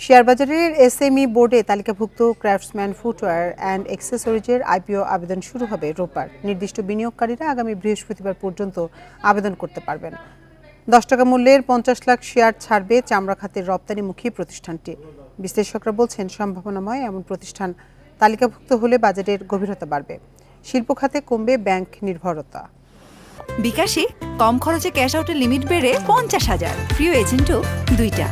শেয়ারবাজারের এসএমই বোর্ডে তালিকাভুক্ত ক্রাফটসম্যান ফুটওয়্যার অ্যান্ড অ্যাক্সেসরিজের আইপিও আবেদন শুরু হবে রোববার। নির্দিষ্ট বিনিয়োগকারীরা আগামী বৃহস্পতিবার পর্যন্ত আবেদন করতে পারবেন। দশ টাকা মূল্যের পঞ্চাশ লাখ শেয়ার ছাড়বে চামড়া খাতের রপ্তানিমুখী প্রতিষ্ঠানটি। বিশ্লেষকরা বলছেন, সম্ভাবনাময় এমন প্রতিষ্ঠান তালিকাভুক্ত হলে বাজারের গভীরতা বাড়বে। শিল্প খাতে কমবে ব্যাংক নির্ভরতা। বিকাশে কম খরচে ক্যাশ আউটের লিমিট বেড়ে পঞ্চাশ হাজার। প্রিয় এজেন্টও দুইটা।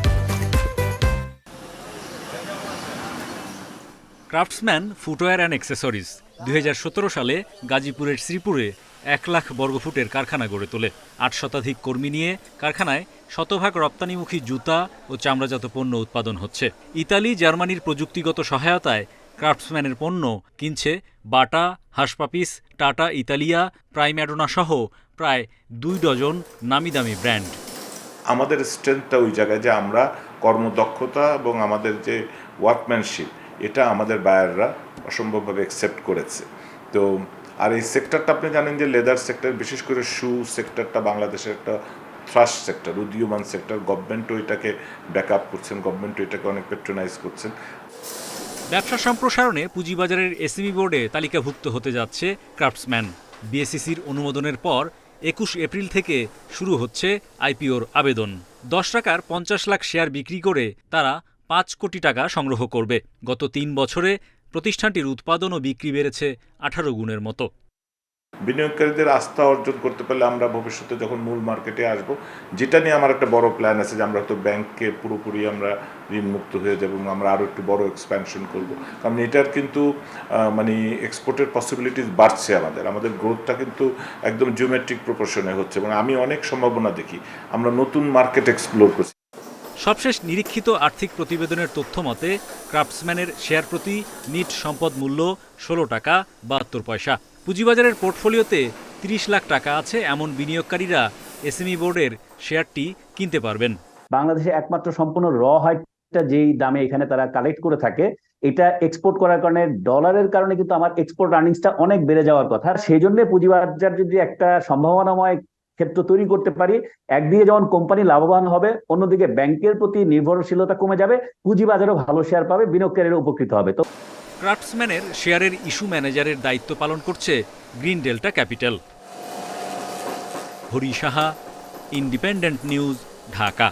ক্রাফটসম্যান, ফুটওয়্যার অ্যান্ড অ্যাক্সেসরিজ, দুই হাজার সতেরো সালে গাজীপুরের শ্রীপুরে এক লাখ বর্গফুটের কারখানা গড়ে তোলে। আট শতাধিক কর্মী নিয়ে কারখানায় শতভাগ রপ্তানিমুখী জুতা ও চামড়াজাত পণ্য উৎপাদন হচ্ছে। ইতালি, জার্মানির প্রযুক্তিগত সহায়তায় ক্রাফটসম্যানের পণ্য কিনছে বাটা, হাসপাপিস, টাটা ইতালিয়া, প্রাইম্যাডোনা সহ প্রায় দুই ডজন নামি দামি ব্র্যান্ড। আমাদের স্ট্রেংথটা ওই জায়গায় যে আমরা কর্মদক্ষতা এবং আমাদের যে ওয়ার্কম্যানশিপ এটা আমাদের বায়াররা অসম্ভবভাবে অ্যাকসেপ্ট করেছে। তো, আর এই সেক্টরটা আপনি জানেন যে লেদার সেক্টর বিশেষ করে শু সেক্টরটা বাংলাদেশের একটা থ্রাস্ট সেক্টর উদীয়মান সেক্টর গভর্নমেন্টও এটাকে ব্যাক আপ করছেন গভর্নমেন্টও এটাকে অনেক পেট্রোনাইজ করছেন। ব্যবসা সম্প্রসারণে পুঁজিবাজারের এসএমই বোর্ডে তালিকাভুক্ত হতে যাচ্ছে ক্রাফটসম্যান বিএসসিসির অনুমোদনের পর একুশ এপ্রিল থেকে শুরু হচ্ছে আইপিওর আবেদন। দশ টাকার পঞ্চাশ লাখ শেয়ার বিক্রি করে তারা পাঁচ কোটি টাকা সংগ্রহ করবে। গত তিন বছরে প্রতিষ্ঠানটির উৎপাদন ও বিক্রি বেড়েছে আঠারো গুণের মতো। বিনিয়োগকারীদের আস্থা অর্জন করতে পারলে আমরা ভবিষ্যতে যখন মূল মার্কেটে আসব, যেটা নিয়ে আমার একটা বড় প্ল্যান আছে যে আমরা হয়তো ব্যাংককে পুরোপুরি আমরা ঋণমুক্ত হয়ে যাব এবং আমরা আরও একটু বড় এক্সপ্যানশন করব। কারণ এটার কিন্তু মানে এক্সপোর্টের পসিবিলিটিস বাড়ছে আমাদের। আমাদের গ্রোথটা কিন্তু একদম জিওমেট্রিক প্রপোর্শনে হচ্ছে এবং আমি অনেক সম্ভাবনা দেখি। আমরা নতুন মার্কেট এক্সপ্লোর করছি। সবশেষ নিরীক্ষিত আর্থিক প্রতিবেদনের তথ্য মতে, ক্রাফটসম্যানের শেয়ার প্রতি নিট সম্পদ মূল্য ষোলো টাকা বাহাত্তর পয়সা। পুঁজিবাজারের পোর্টফোলিওতে তিরিশ লাখ টাকা আছে এমন বিনিয়োগকারীরা এসএমই বোর্ডের শেয়ারটি কিনতে পারবেন। বাংলাদেশে একমাত্র সম্পূর্ণ র হাইটটা যেই দামে এখানে তারা কালেক্ট করে থাকে, এটা এক্সপোর্ট করার কারণে ডলারের কারণে কিন্তু আমার এক্সপোর্ট আর্নিংসটা অনেক বেড়ে যাওয়ার কথা। সেই জন্য পুঁজিবাজার যদি একটা সম্ভাবনাময় ক্ষেত্র তৈরি করতে পারি। একদিকে যেমন কোম্পানি লাভবান হবে, অন্যদিকে ব্যাংকের প্রতি নির্ভরশীলতা কমে যাবে, পুঁজিবাজারও ভালো শেয়ার পাবে বিনিয়োগকারীরা উপকৃত হবে। তো ক্রাফটসম্যানের শেয়ারের ইস্যু ম্যানেজারের দায়িত্ব পালন করছে green delta capital Hari Saha independent news Dhaka.